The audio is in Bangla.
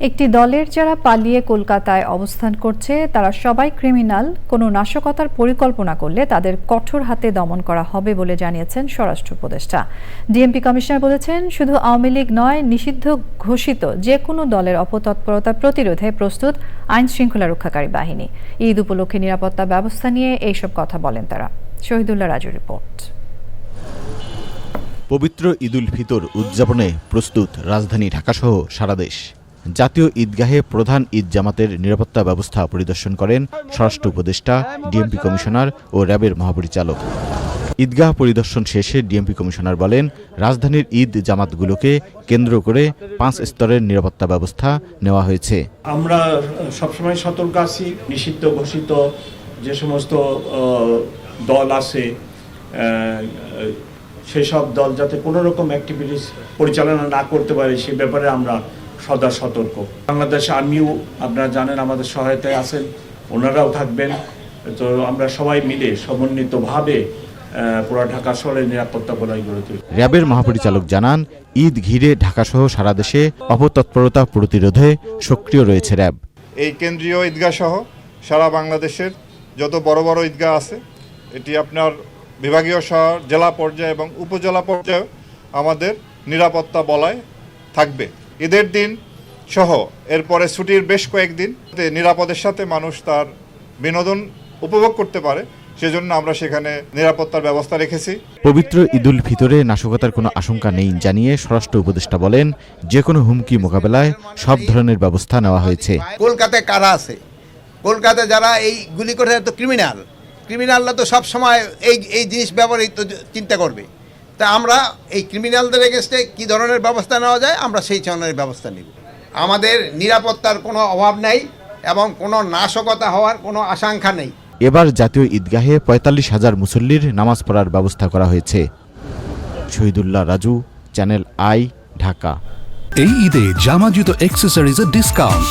একটি দলের যারা পালিয়ে কলকাতায় অবস্থান করছে, তারা সবাই ক্রিমিনাল, কোনো নাশকতার পরিকল্পনা করলে তাদের কঠোর হাতে দমন করা হবে বলে জানিয়েছেন স্বরাষ্ট্র উপদেষ্টা। ডিএমপি কমিশনার বলেছেন, শুধু আওয়ামী লীগ নয়, নিষিদ্ধ ঘোষিত যে কোনো দলের অপতৎপরতা প্রতিরোধে প্রস্তুত আইন শৃঙ্খলা রক্ষাকারী বাহিনী। ঈদ উপলক্ষে নিরাপত্তা ব্যবস্থা নিয়ে এইসব কথা বলেন তারা। শহীদুল্লাহ রাজু রিপোর্ট। পবিত্র ঈদুল ফিতর উদযাপনে প্রস্তুত রাজধানী ঢাকাসহ সারা দেশ। জাতীয় ঈদগাহে প্রধান ঈদ জামাতের নিরাপত্তা ব্যবস্থা পরিদর্শন করেন স্বরাষ্ট্র উপদেষ্টা ডিএমপি কমিশনার ও র্যাবের মহাপরিচালক। ঈদগাহ পরিদর্শন শেষে ডিএমপি কমিশনার বলেন, রাজধানীর ঈদ জামাতগুলোকে কেন্দ্র করে পাঁচ স্তরের নিরাপত্তা ব্যবস্থা নেওয়া হয়েছে। আমরা সবসময় সতর্ক আছি, নিষিদ্ধ ঘোষিত যে সমস্ত দল আছে সেসব দল যাতে কোনো রকম অ্যাক্টিভিটিস পরিচালনা না করতে পারে, সে ব্যাপারে আমরা সদা সতর্ক। বাংলাদেশ আর্মিও আপনারা জানেন আমাদের সহায়তায় আছেন ওনারাও থাকবেন। তো আমরা সবাই মিলে সমন্বিতভাবে পুরো ঢাকা শহরের নিরাপত্তা বলয় গড়ে তুলি। র্যাবের মহাপরিচালক জানান ঈদ ঘিরে ঢাকাসহ সারা দেশে অপতৎপরতা প্রতিরোধে সক্রিয় রয়েছে র্যাব। এই কেন্দ্রীয় ঈদগাহ সহ সারা বাংলাদেশের যত বড় বড় ঈদগাহ আছে এটি আপনার বিভাগীয় শহর জেলা পর্যায়ে এবং উপজেলা পর্যায়ে আমাদের নিরাপত্তা বলয় থাকবে। ঈদের দিন সহ এরপরে ছুটির বেশ কয়েকদিন নিরাপদের সাথে মানুষ তার বিনোদন উপভোগ করতে পারে সেজন্য আমরা সেখানে নিরাপত্তার ব্যবস্থা রেখেছি। পবিত্র ঈদুল ফিতরে নাশকতার কোনো আশঙ্কা নেই জানিয়ে স্বরাষ্ট্র উপদেষ্টা বলেন যে কোনো হুমকি মোকাবেলায় সব ধরনের ব্যবস্থা নেওয়া হয়েছে। কলকাতায় কারা আছে? কলকাতায় যারা এই গুলি করে তো ক্রিমিনাল ক্রিমিনালরা তো সব সময় এই এই জিনিস ব্যবহৃত চিন্তা করবে। তা আমরা এই ক্রিমিনালদের এগেনস্টে কী ধরনের ব্যবস্থা নেওয়া যায় আমরা সেই ধরনের ব্যবস্থা নিব। আমাদের নিরাপত্তার কোনো অভাব নেই এবং কোনো নাশকতা হওয়ার কোনো আশঙ্কা নেই। এবার জাতীয় ঈদগাহে পঁয়তাল্লিশ হাজার মুসল্লির নামাজ পড়ার ব্যবস্থা করা হয়েছে। Shahidullah Raju channel I Dhaka. এই ঈদে জামা জুতো অ্যাক্সেসরিজের ডিসকাউন্ট